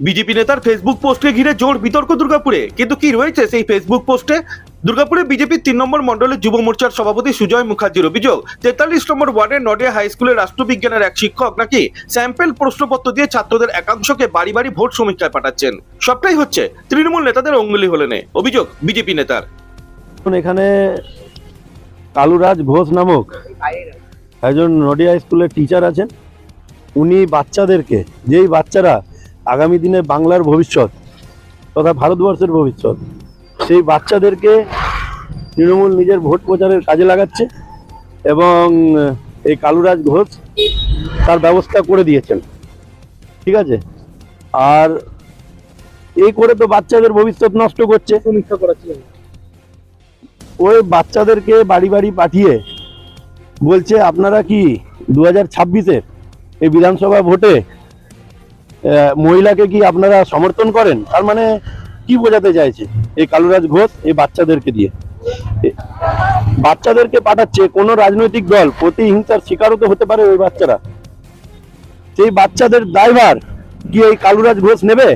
BJP নেতার Facebook পোস্টকে ঘিরে জোর বিতর্ক দুর্গাপুরে। কিন্তু কি রয়েছে সেই ফেসবুক পোস্টে? দুর্গাপুরে বিজেপির তিন নম্বর মণ্ডলের যুব মোর্চার সভাপতি সুজয় মুখার্জির অভিযোগ, তেতাল্লিশ নম্বর ওয়ার্ডের নডিয়া হাই স্কুলের রাষ্ট্রবিজ্ঞানের এক শিক্ষক নাকি স্যাম্পেল প্রশ্নপত্র দিয়ে ছাত্রদের একাংশকে বাড়ি বাড়ি ভোট সমীক্ষায় পাঠাচ্ছেন। সবটাই হচ্ছে তৃণমূল নেতাদের অঙ্গুলি হলেনে, অভিযোগ বিজেপি নেতার। এখানে কালুরাজ ঘোষ নামক একজন নডিয়া স্কুলের টিচার আছেন। উনি বাচ্চাদেরকে, যেই বাচ্চারা আগামী দিনে বাংলার ভবিষ্যৎ তথা ভারতবর্ষের ভবিষ্যৎ সেই বাচ্চাদেরকে তৃণমূল নিজের ভোট প্রচারের কাজে লাগাচ্ছে এবং এই কালুরাজ ঘোষ তার ব্যবস্থা করে দিয়েছেন। ঠিক আছে? আর এই করে তো বাচ্চাদের ভবিষ্যৎ নষ্ট করছে। সমীক্ষা করাছিলেন ওই বাচ্চাদেরকে বাড়ি বাড়ি পাঠিয়ে বলছে আপনারা কি দু হাজার এই বিধানসভা ভোটে মহিলাকে কি আপনারা সমর্থন করেন? তার মানে কি বোঝাতে চাইছে? এই কালুরাজ ঘোষ এই বাচ্চাদেরকে দিয়ে। বাচ্চাদেরকে পাঠাচ্ছে কোনো রাজনৈতিক দল প্রতিহিংসার শিকারও তো হতে পারে ওই বাচ্চারা। সেই বাচ্চাদের দায়ভার কি এই কালুরাজ ঘোষ নেবে?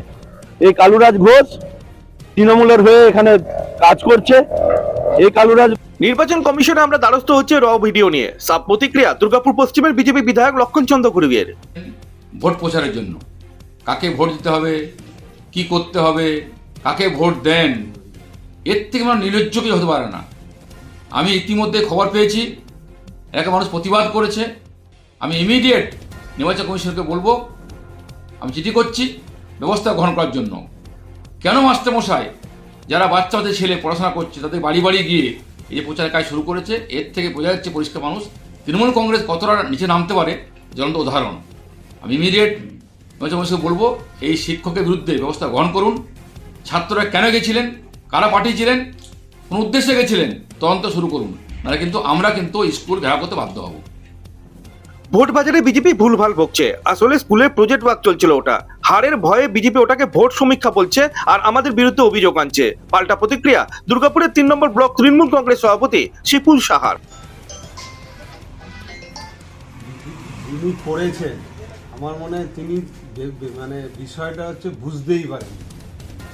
এই কালুরাজ ঘোষ তৃণমূলের হয়ে এখানে কাজ করছে। এই কালুরাজ নির্বাচন কমিশনে আমরা দ্বারস্থ হচ্ছে র ভিডিও নিয়ে। সাব প্রতিক্রিয়া দুর্গাপুর পশ্চিমের বিজেপি বিধায়ক লক্ষণ চন্দ্র কুরবিয়ের ভোট প্রচারের জন্য। কাকে ভোট দিতে হবে, কি করতে হবে, কাকে ভোট দেন, এর থেকে আমরা নির্লজ্জ কিছু হতে পারে না। আমি ইতিমধ্যে খবর পেয়েছি এলাকা মানুষ প্রতিবাদ করেছে। আমি ইমিডিয়েট নির্বাচন কমিশনকে বলব, আমি চিঠি করছি, ব্যবস্থা গ্রহণ করার জন্য। কেন মাস্টার মশাই? যারা বাচ্চাদের ছেলে পড়াশোনা করছে, তাদের বাড়ি বাড়ি গিয়ে এই যে প্রচারের কাজ শুরু করেছে, এর থেকে বোঝা যাচ্ছে পরিষ্কার মানুষ, তৃণমূল কংগ্রেস কতটা নিচে নামতে পারে, জ্বলন্ত উদাহরণ। আমি ইমিডিয়েট নির্বাচন বলব এই শিক্ষকের বিরুদ্ধে ব্যবস্থা গ্রহণ করুন। ছাত্ররা কেন গেছিলেন? কারা পাঠিয়েছিলেন? কোন উদ্দেশ্যে গেছিলেন? তদন্ত শুরু করুন। নাহলে কিন্তু আমরা কিন্তু স্কুল ঘেরাও করতে বাধ্য হব। ভোট বাজারে বিজেপি ভুলভাল বকছে আসলে স্কুলে প্রজেক্ট ওয়ার্ক চলছিল ওটা। হারের ভয়ে বিজেপি ওটাকে ভোট সমীক্ষা বলছে আর আমাদের বিরুদ্ধে অভিযোগ আনছে। পাল্টা প্রতিক্রিয়া দুর্গাপুরের তিন নম্বর ব্লক তৃণমূল কংগ্রেস সভাপতি শিপুল সাহার। যিনি করেছেন। আমার মনে হয় তিনি মানে বিষয়টা হচ্ছে বুঝতেই পারেন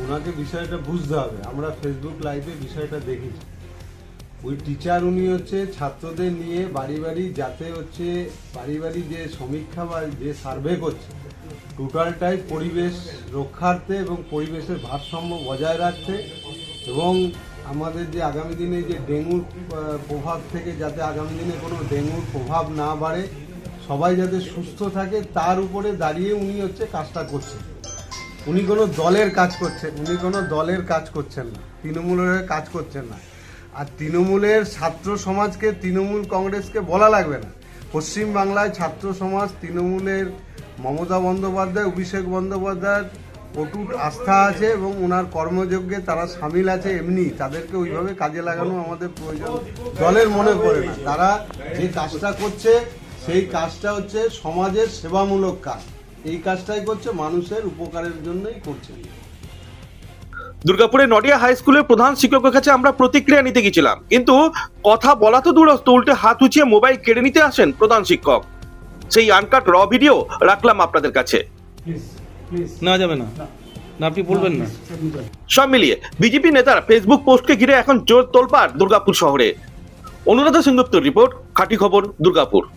ওনাকে বিষয়টা বুঝতে হবে। আমরা ফেসবুক লাইভে বিষয়টা দেখেছি। ওই টিচার উনি হচ্ছে ছাত্রদের নিয়ে বাড়ি বাড়ি যাতে হচ্ছে বাড়ি বাড়ি যে সমীক্ষা বা যে সার্ভে করছে টোটালটাই পরিবেশ রক্ষার্থে এবং পরিবেশের ভারসাম্য বজায় রাখতে এবং আমাদের যে আগামী দিনে যে ডেঙ্গুর প্রভাব থেকে যাতে আগামী দিনে কোনো ডেঙ্গুর প্রভাব না বাড়ে সবাই যাতে সুস্থ থাকে, তার উপরে দাঁড়িয়ে উনি হচ্ছে কাজটা করছেন। উনি কোনো দলের কাজ করছেন, উনি কোনো দলের কাজ করছেন না, তৃণমূলের কাজ করছেন না। আর তৃণমূলের ছাত্র সমাজকে তৃণমূল কংগ্রেসকে বলা লাগবে না। পশ্চিম বাংলায় ছাত্র সমাজ তৃণমূলের মমতা বন্দ্যোপাধ্যায়, অভিষেক বন্দ্যোপাধ্যায়ের অটুট আস্থা আছে এবং ওনার কর্মযজ্ঞে তারা সামিল আছে এমনি। তাদেরকে ওইভাবে কাজে লাগানো আমাদের প্রয়োজন। দলের মনে করে না। তারা যে কাজটা করছে সেই কাজটা হচ্ছে সমাজের সেবামূলক কাজ। এই কাজটাই করছে মানুষের উপকারের জন্যই করছে। দুর্গাপুরের নডিয়া হাই স্কুলের প্রধান শিক্ষকের কাছে আমরা প্রতিক্রিয়া নিতে গেছিলাম কিন্তু কথা বলা তো দূরস্থ উল্টে হাত উঁচিয়ে মোবাইল কেড়ে নিতে আসেন প্রধান শিক্ষক। সেই আনকাট র ভিডিও রাখলাম আপনাদের কাছে। না যাবে না। না। আপনি বলবেন না। সব মিলিয়ে বিজেপি নেতার ফেসবুক পোস্টকে ঘিরে এখন জোর তোলপাড় দুর্গাপুর শহরে। অনুরাধা সিংগুপ্তর রিপোর্ট খাঁটি খবর দুর্গাপুর।